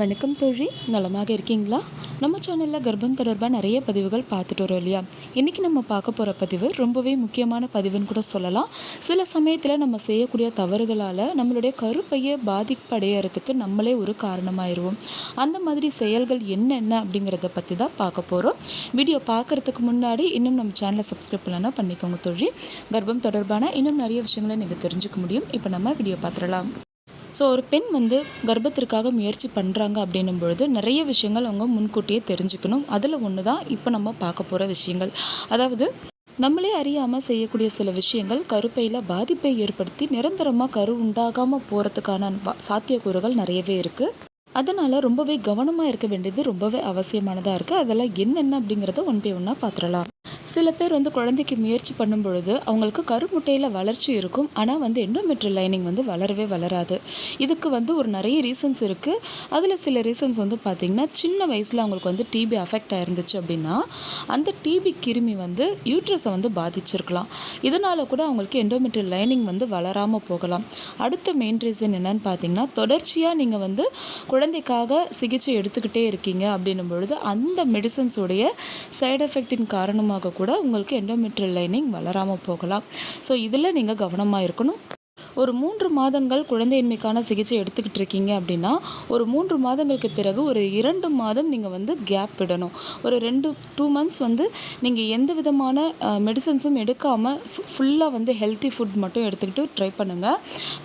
வணக்கம் தோழி. நலமாக இருக்கீங்களா? நம்ம சேனலில் கர்ப்பம் தொடர்பாக நிறைய பதிவுகள் பார்த்துட்டு வரோம் இல்லையா? இன்றைக்கி நம்ம பார்க்க போகிற பதிவு ரொம்பவே முக்கியமான பதிவுன்னு கூட சொல்லலாம். சில சமயத்தில் நம்ம செய்யக்கூடிய தவறுகளால் நம்மளுடைய கருப்பையை பாதிப்படையறதுக்கு நம்மளே ஒரு காரணமாயிருவோம். அந்த மாதிரி செயல்கள் என்னென்ன அப்படிங்கிறத பற்றி தான் பார்க்க போகிறோம் வீடியோ பார்க்குறதுக்கு முன்னாடி இன்னும் நம்ம சேனலை சப்ஸ்கிரைப் பண்ணலன்னா பண்ணிக்கோங்க தோழி. கர்ப்பம் தொடர்பான இன்னும் நிறைய விஷயங்களை நீங்கள் தெரிஞ்சுக்க முடியும். இப்போ நம்ம வீடியோ பார்த்துடலாம். ஸோ ஒரு பெண் வந்து கர்ப்பத்திற்காக முயற்சி பண்ணுறாங்க அப்படின்னும் பொழுது நிறைய விஷயங்கள் அவங்க முன்கூட்டியே தெரிஞ்சுக்கணும். அதில் ஒன்று தான் இப்போ நம்ம பார்க்க போகிற விஷயங்கள். அதாவது நம்மளே அறியாமல் செய்யக்கூடிய சில விஷயங்கள் கருப்பையில் பாதிப்பை ஏற்படுத்தி நிரந்தரமாக கரு உண்டாகாமல் போகிறதுக்கான சாத்தியக்கூறுகள் நிறையவே இருக்குது அதனால் ரொம்பவே கவனமாக இருக்க வேண்டியது ரொம்பவே அவசியமானதாக இருக்குது அதெல்லாம் என்னென்ன அப்படிங்கிறத ஒன் பை ஒன்றா பார்த்துடலாம் சில பேர் வந்து குழந்தைக்கு முயற்சி பண்ணும் பொழுது அவங்களுக்கு கருமுட்டையில் வளர்ச்சி இருக்கும். ஆனால் வந்து எண்டோமெட்ரியல் லைனிங் வந்து வளரவே வளராது. இதுக்கு வந்து ஒரு நிறைய ரீசன்ஸ் இருக்குது அதில் சில ரீசன்ஸ் வந்து பார்த்திங்கன்னா சின்ன வயசில் அவங்களுக்கு வந்து டிபி அஃபெக்ட் ஆயிருந்துச்சு அப்படின்னா அந்த டிபி கிருமி வந்து யூட்ரஸை வந்து பாதிச்சிருக்கலாம். இதனால் கூட அவங்களுக்கு எண்டோமெட்ரியல் லைனிங் வந்து வளராமல் போகலாம். அடுத்த மெயின் ரீசன் என்னன்னு பார்த்தீங்கன்னா தொடர்ச்சியாக நீங்கள் வந்து குழந்தைக்காக சிகிச்சை எடுத்துக்கிட்டே இருக்கீங்க அப்படின்னும் பொழுது அந்த மெடிசன்ஸோடைய சைடு எஃபெக்டின் காரணமாக கூட உங்களுக்கு எண்டோமெட்ரியல் லைனிங் வளராமல் போகலாம். ஸோ இதில் நீங்கள் கவனமாக இருக்கணும். ஒரு மூன்று மாதங்கள் குழந்தையின்மைக்கான சிகிச்சை எடுத்துக்கிட்டு இருக்கீங்க அப்படின்னா ஒரு மூன்று மாதங்களுக்கு பிறகு ஒரு இரண்டு மாதம் நீங்கள் வந்து கேப் விடணும். ஒரு ரெண்டு டூ மந்த்ஸ் வந்து நீங்கள் எந்த விதமான மெடிசன்ஸும் எடுக்காமல் ஃபுல்லாக வந்து ஹெல்த்தி ஃபுட் மட்டும் எடுத்துக்கிட்டு ட்ரை பண்ணுங்கள்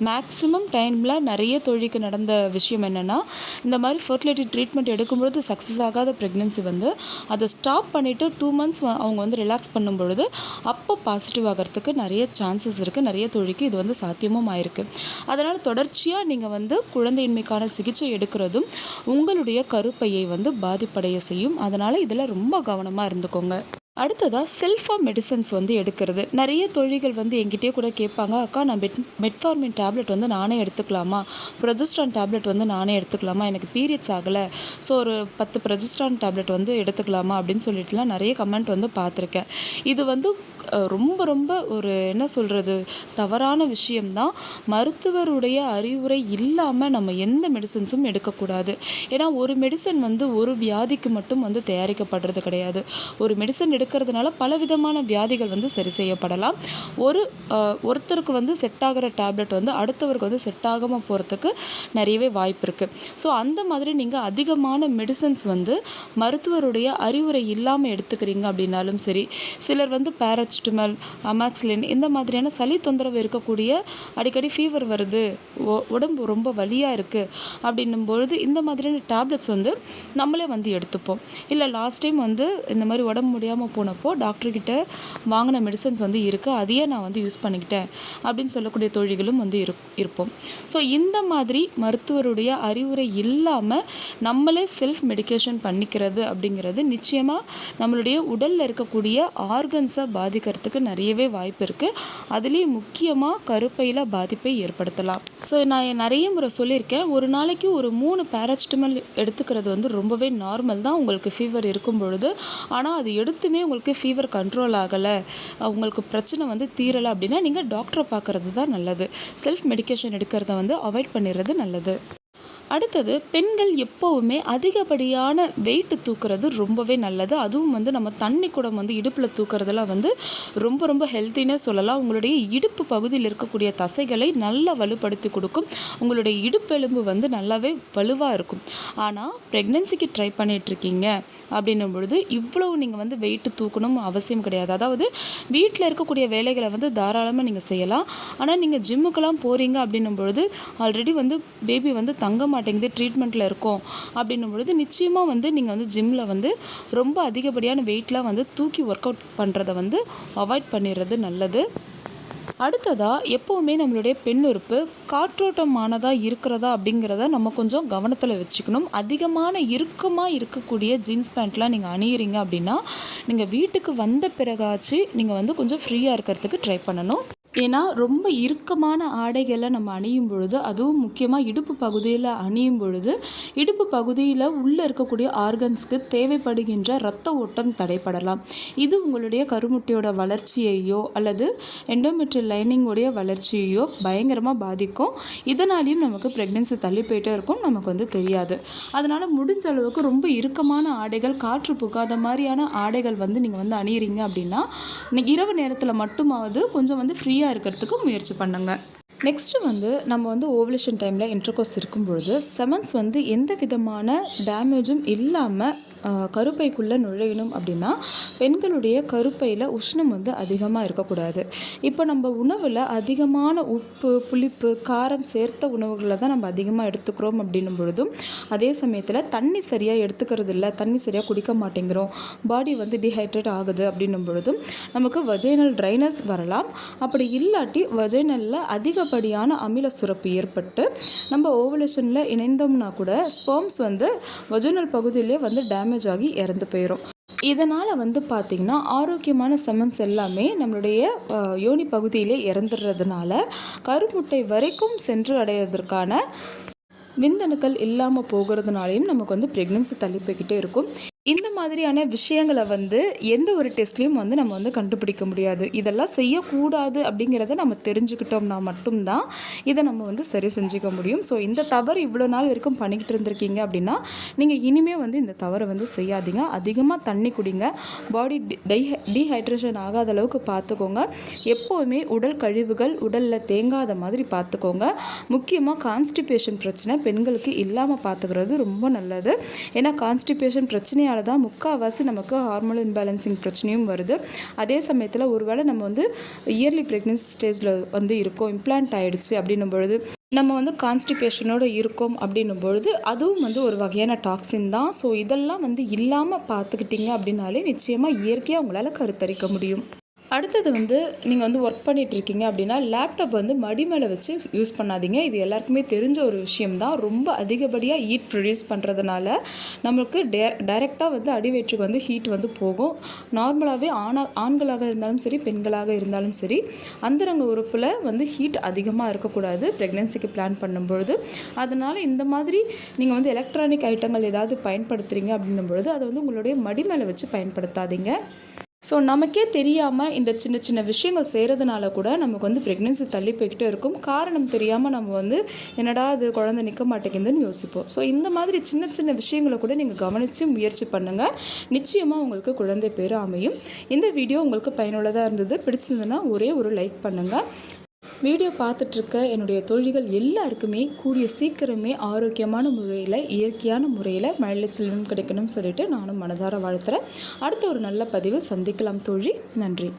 மேக்ஸிமம் டைமில் நிறைய தொழிலுக்கு நடந்த விஷயம் என்னென்னா இந்த மாதிரி ஃபர்டிலிட்டி ட்ரீட்மெண்ட் எடுக்கும்பொழுது சக்ஸஸ் ஆகாத ப்ரெக்னென்சி வந்து அதை ஸ்டாப் பண்ணிவிட்டு டூ மந்த்ஸ் அவங்க வந்து ரிலாக்ஸ் பண்ணும் பொழுது அப்போ பாசிட்டிவ் ஆகிறதுக்கு நிறைய சான்சஸ் இருக்குது நிறைய தொழிலுக்கு இது வந்து சாத்தியம் சாத்தியமும் ஆயிருக்கு. அதனால் தொடர்ச்சியாக நீங்கள் வந்து குழந்தையின்மைக்கான சிகிச்சை எடுக்கிறதும் உங்களுடைய கருப்பையை வந்து பாதிப்படைய செய்யும். அதனால் இதில் ரொம்ப கவனமாக இருந்துக்கோங்க. அடுத்ததாக செல்ஃபாக மெடிசன்ஸ் வந்து எடுக்கிறது. நிறைய தொழில்கள் வந்து எங்கிட்டே கூட கேட்பாங்க அக்கா நான் மெட் மெட்ஃபார்மின் டேப்லெட் வந்து நானே எடுத்துக்கலாமா? ப்ரொஜெஸ்ட்ரான் டேப்லெட் வந்து நானே எடுத்துக்கலாமா? எனக்கு பீரியட்ஸ் ஆகலை. ஸோ ஒரு பத்து ப்ரொஜெஸ்ட்ரான் டேப்லெட் வந்து எடுத்துக்கலாமா? அப்படின்னு சொல்லிட்டுலாம் நிறைய கமெண்ட் வந்து பார்த்துருக்கேன். இது வந்து ரொம்ப ரொம்ப ஒரு என்ன சொல்கிறது தவறான விஷயம்தான். மருத்துவருடைய அறிவுரை இல்லாமல் நம்ம எந்த மெடிசன்ஸும் எடுக்கக்கூடாது. ஏன்னா ஒரு மெடிசன் வந்து ஒரு வியாதிக்கு மட்டும் வந்து தயாரிக்கப்படுறது கிடையாது. ஒரு மெடிசன் எடுக்கிறதுனால பலவிதமான வியாதிகள் வந்து சரி செய்யப்படலாம். ஒரு ஒருத்தருக்கு வந்து செட் ஆகிற டேப்லெட் வந்து அடுத்தவருக்கு வந்து செட் ஆகாமல் போகிறதுக்கு நிறையவே வாய்ப்பு இருக்குது ஸோ அந்த மாதிரி நீங்கள் அதிகமான மெடிசன்ஸ் வந்து மருத்துவருடைய அறிவுரை இல்லாமல் எடுத்துக்கிறீங்க அப்படின்னாலும் சரி சிலர் வந்து பேராசிட்டமல் அமாக்சிலின் இந்த மாதிரியான சளி தொந்தரவு இருக்கக்கூடிய அடிக்கடி ஃபீவர் வருது உடம்பு ரொம்ப வலியாக இருக்குது அப்படின்னும் பொழுது இந்த மாதிரியான டேப்லெட்ஸ் வந்து நம்மளே வந்து எடுத்துப்போம். இல்லை லாஸ்ட் டைம் வந்து இந்த மாதிரி உடம்பு முடியாமல் போனப்போ டாக்டர்கிட்ட வாங்கின மெடிசன்ஸ் வந்து இருக்குது அதையே நான் வந்து யூஸ் பண்ணிக்கிட்டேன் அப்படின்னு சொல்லக்கூடிய தொழில்களும் வந்து இரு இருப்போம். ஸோ இந்த மாதிரி மருத்துவருடைய அறிவுரை இல்லாமல் நம்மளே செல்ஃப் மெடிகேஷன் பண்ணிக்கிறது அப்படிங்கிறது நிச்சயமாக நம்மளுடைய உடலில் இருக்கக்கூடிய ஆர்கன்ஸை பாதிக்கிறதுக்கு நிறையவே வாய்ப்பு இருக்குது அதுலேயும் முக்கியமாக கருப்பையில் பாதிப்பை ஏற்படுத்தலாம். ஸோ நான் நிறைய முறை சொல்லியிருக்கேன். ஒரு நாளைக்கு ஒரு மூணு பேராசிட்டமல் எடுத்துக்கிறது வந்து ரொம்பவே நார்மல் தான். உங்களுக்கு ஃபீவர் இருக்கும் பொழுது ஆனால் அது எடுத்துமே உங்களுக்கு ஃபீவர் கண்ட்ரோல் ஆகலை உங்களுக்கு பிரச்சனை வந்து தீரலை அப்படின்னா நீங்கள் டாக்டரை பார்க்குறது தான் நல்லது. செல்ஃப் மெடிகேஷன் எடுக்கிறத வந்து அவாய்ட் பண்ணிடுறது நல்லது. அடுத்தது பெண்கள் எப்போவுமே அதிகப்படியான வெயிட்டு தூக்குறது ரொம்பவே நல்லது. அதுவும் வந்து நம்ம தண்ணி குடம் வந்து இடுப்பில் தூக்குறதுலாம் வந்து ரொம்ப ரொம்ப ஹெல்த்தினே சொல்லலாம். உங்களுடைய இடுப்பு பகுதியில் இருக்கக்கூடிய தசைகளை நல்லா வலுப்படுத்தி கொடுக்கும். உங்களுடைய இடுப்பெலும்பு வந்து நல்லாவே வலுவாக இருக்கும். ஆனால் ப்ரெக்னென்சிக்கு ட்ரை பண்ணிகிட்ருக்கீங்க அப்படின்னும் பொழுது இவ்வளவு நீங்கள் வந்து வெயிட்டு தூக்கணும் அவசியம் கிடையாது. அதாவது வீட்டில் இருக்கக்கூடிய வேலைகளை வந்து தாராளமாக நீங்கள் செய்யலாம். ஆனால் நீங்கள் ஜிம்முக்கெல்லாம் போகிறீங்க அப்படின்னும் பொழுது ஆல்ரெடி வந்து பேபி வந்து தங்கம் மாட்டேங்குது ட்ரீட்மெண்ட்டில் இருக்கோம். அப்படின்னும் பொழுது நிச்சயமாக வந்து நீங்கள் வந்து ஜிம்மில் வந்து ரொம்ப அதிகப்படியான வெயிட்லாம் வந்து தூக்கி ஒர்க் அவுட் பண்ணுறதை வந்து அவாய்ட் பண்ணிடுறது நல்லது. அடுத்ததாக எப்போவுமே நம்மளுடைய பெண்ணுறுப்பு காற்றோட்டமானதாக இருக்கிறதா அப்படிங்கிறத நம்ம கொஞ்சம் கவனத்தில் வச்சுக்கணும். அதிகமான இறுக்கமாக இருக்கக்கூடிய ஜீன்ஸ் பேண்ட்லாம் நீங்கள் அணியிறீங்க அப்படின்னா நீங்கள் வீட்டுக்கு வந்த பிறகாச்சு நீங்கள் வந்து கொஞ்சம் ஃப்ரீயாக இருக்கிறதுக்கு ட்ரை பண்ணணும். ஏன்னா ரொம்ப இறுக்கமான ஆடைகளை நம்ம அணியும் பொழுது அதுவும் முக்கியமாக இடுப்பு பகுதியில் அணியும் பொழுது இடுப்பு பகுதியில் உள்ளே இருக்கக்கூடிய ஆர்கன்ஸ்க்கு தேவைப்படுகின்ற இரத்த ஓட்டம் தடைப்படலாம். இது உங்களுடைய கருமுட்டையோட வளர்ச்சியையோ அல்லது எண்டோமெட்ரியல் லைனிங்கோடைய வளர்ச்சியையோ பயங்கரமாக பாதிக்கும். இதனாலேயும் நமக்கு ப்ரெக்னென்சி தள்ளி போயிட்டே இருக்கும் நமக்கு வந்து தெரியாது. அதனால் முடிஞ்ச அளவுக்கு ரொம்ப இறுக்கமான ஆடைகள் காற்று புகாத மாதிரியான ஆடைகள் வந்து நீங்கள் வந்து அணியிறீங்க அப்படின்னா இரவு நேரத்தில் மட்டுமாவது கொஞ்சம் வந்து ஃப்ரீயாக இருக்கிறதுக்கு முயற்சி பண்ணுங்கள் நெக்ஸ்ட்டு வந்து நம்ம வந்து ஓவலேஷன் டைமில் இன்டர்கோர்ஸ் இருக்கும் பொழுது செமன்ஸ் வந்து எந்த விதமான டேமேஜும் இல்லாமல் கருப்பைக்குள்ளே நுழையணும் அப்படின்னா பெண்களுடைய கருப்பையில் உஷ்ணம் வந்து அதிகமாக இருக்கக்கூடாது. இப்போ நம்ம உணவில் அதிகமான உப்பு புளிப்பு காரம் சேர்த்த உணவுகளை தான் நம்ம அதிகமாக எடுத்துக்கிறோம் அப்படின்னும் பொழுதும் அதே சமயத்தில் தண்ணி சரியாக எடுத்துக்கிறது இல்லை தண்ணி சரியாக குடிக்க மாட்டேங்கிறோம் பாடி வந்து டிஹைட்ரேட் ஆகுது அப்படின்னும் பொழுதும் நமக்கு வஜைனல் ட்ரைனஸ் வரலாம். அப்படி இல்லாட்டி வஜைனலில் அதிக அதிகப்படியான அமில சுரப்பு ஏற்பட்டு நம்ம ஓவலேஷனில் இணைந்தோம்னா கூட ஸ்பெர்ம்ஸ் வந்து ஒஜினல் பகுதியிலே வந்து டேமேஜ் ஆகி இறந்து போயிடும் இதனால் வந்து பார்த்திங்கன்னா ஆரோக்கியமான செமன்ஸ் எல்லாமே நம்மளுடைய யோனி பகுதியிலே இறந்துடுறதுனால கருமுட்டை வரைக்கும் சென்று அடையிறதுக்கான விந்தணுக்கள் இல்லாமல் போகிறதுனாலையும் நமக்கு வந்து ப்ரெக்னென்சி தள்ளி போய்கிட்டே இருக்கும். இந்த மாதிரியான விஷயங்களை வந்து எந்த ஒரு டெஸ்ட்லேயும் வந்து நம்ம வந்து கண்டுபிடிக்க முடியாது. இதெல்லாம் செய்யக்கூடாது அப்படிங்கிறத நம்ம தெரிஞ்சுக்கிட்டோம்னா மட்டும்தான் இதை நம்ம வந்து சரி செஞ்சுக்க முடியும். ஸோ இந்த தவறு இவ்வளோ நாள் வரைக்கும் பண்ணிக்கிட்டு இருந்திருக்கீங்க அப்படின்னா நீங்கள் இனிமேல் வந்து இந்த தவறை வந்து செய்யாதீங்க. அதிகமாக தண்ணி குடிங்க. பாடி டை டீஹைட்ரேஷன் ஆகாத அளவுக்கு பார்த்துக்கோங்க எப்போவுமே உடல் கழிவுகள் உடலில் தேங்காத மாதிரி பார்த்துக்கோங்க முக்கியமாக கான்ஸ்டிபேஷன் பிரச்சனை பெண்களுக்கு இல்லாமல் பார்த்துக்கிறது ரொம்ப நல்லது. ஏன்னா கான்ஸ்டிபேஷன் பிரச்சனையால் தான் முக்கால்வாசி நமக்கு ஹார்மோன் இம்பேலன்சிங் பிரச்சனையும் வருது. அதே சமயத்தில் ஒருவேளை நம்ம வந்து இயர்லி ப்ரெக்னென்சி ஸ்டேஜில் வந்து இருக்கோம் இம்ப்ளான்ட் ஆகிடுச்சு அப்படின்னும் பொழுது நம்ம வந்து கான்ஸ்டிபேஷனோட இருக்கோம் அப்படின்னும் பொழுது அதுவும் வந்து ஒரு வகையான டாக்ஸின் தான். ஸோ இதெல்லாம் வந்து இல்லாமல் பார்த்துக்கிட்டிங்க அப்படின்னாலே நிச்சயமாக இயற்கையாக உங்களால் கருத்தரிக்க முடியும். அடுத்தது வந்து நீங்கள் வந்து ஒர்க் பண்ணிகிட்ருக்கீங்க இருக்கீங்க அப்படின்னா லேப்டாப் வந்து மடி மேலே வச்சு யூஸ் பண்ணாதீங்க. இது எல்லாருக்குமே தெரிஞ்ச ஒரு விஷயம் தான் ரொம்ப அதிகப்படியாக ஹீட் ப்ரொடியூஸ் பண்ணுறதுனால நம்மளுக்கு டே டைரெக்டாக வந்து அடிவயிற்றுக்கு வந்து ஹீட் வந்து போகும். நார்மலாகவே ஆணா ஆண்களாக இருந்தாலும் சரி பெண்களாக இருந்தாலும் சரி அந்தரங்க உறுப்பில் வந்து ஹீட் அதிகமாக இருக்கக்கூடாது. ப்ரெக்னென்சிக்கு பிளான் பண்ணும்பொழுது. அதனால் இந்த மாதிரி நீங்கள் வந்து எலக்ட்ரானிக் ஐட்டங்கள் ஏதாவது பயன்படுத்துகிறீங்க அப்படின்னும் பொழுது அதை வந்து உங்களுடைய மடி மேலே வச்சு பயன்படுத்தாதீங்க. ஸோ நமக்கே தெரியாமல் இந்த சின்ன சின்ன விஷயங்கள் செய்கிறதுனால கூட நமக்கு வந்து ப்ரெக்னென்சி தள்ளி போய்கிட்டே இருக்கும். காரணம் தெரியாமல் நம்ம வந்து என்னடா அது குழந்தை நிற்க மாட்டேங்குதுன்னு யோசிப்போம். ஸோ இந்த மாதிரி சின்ன சின்ன விஷயங்களை கூட நீங்கள் கவனித்து முயற்சி பண்ணுங்கள் நிச்சயமாக உங்களுக்கு குழந்தை பேர் அமையும். இந்த வீடியோ உங்களுக்கு பயனுள்ளதாக இருந்தது. பிடிச்சிருந்ததுன்னா ஒரே ஒரு லைக் பண்ணுங்கள் வீடியோ பார்த்துட்ருக்க என்னுடைய தொழில்கள் எல்லாருக்குமே கூடிய சீக்கிரமே ஆரோக்கியமான முறையில் இயற்கையான முறையில் மழலை செல்வம் கிடைக்கணும்னு சொல்லிட்டு நானும் மனதார வாழ்த்துறேன். அடுத்த ஒரு நல்ல பதிவில் சந்திக்கலாம் தோழி. நன்றி.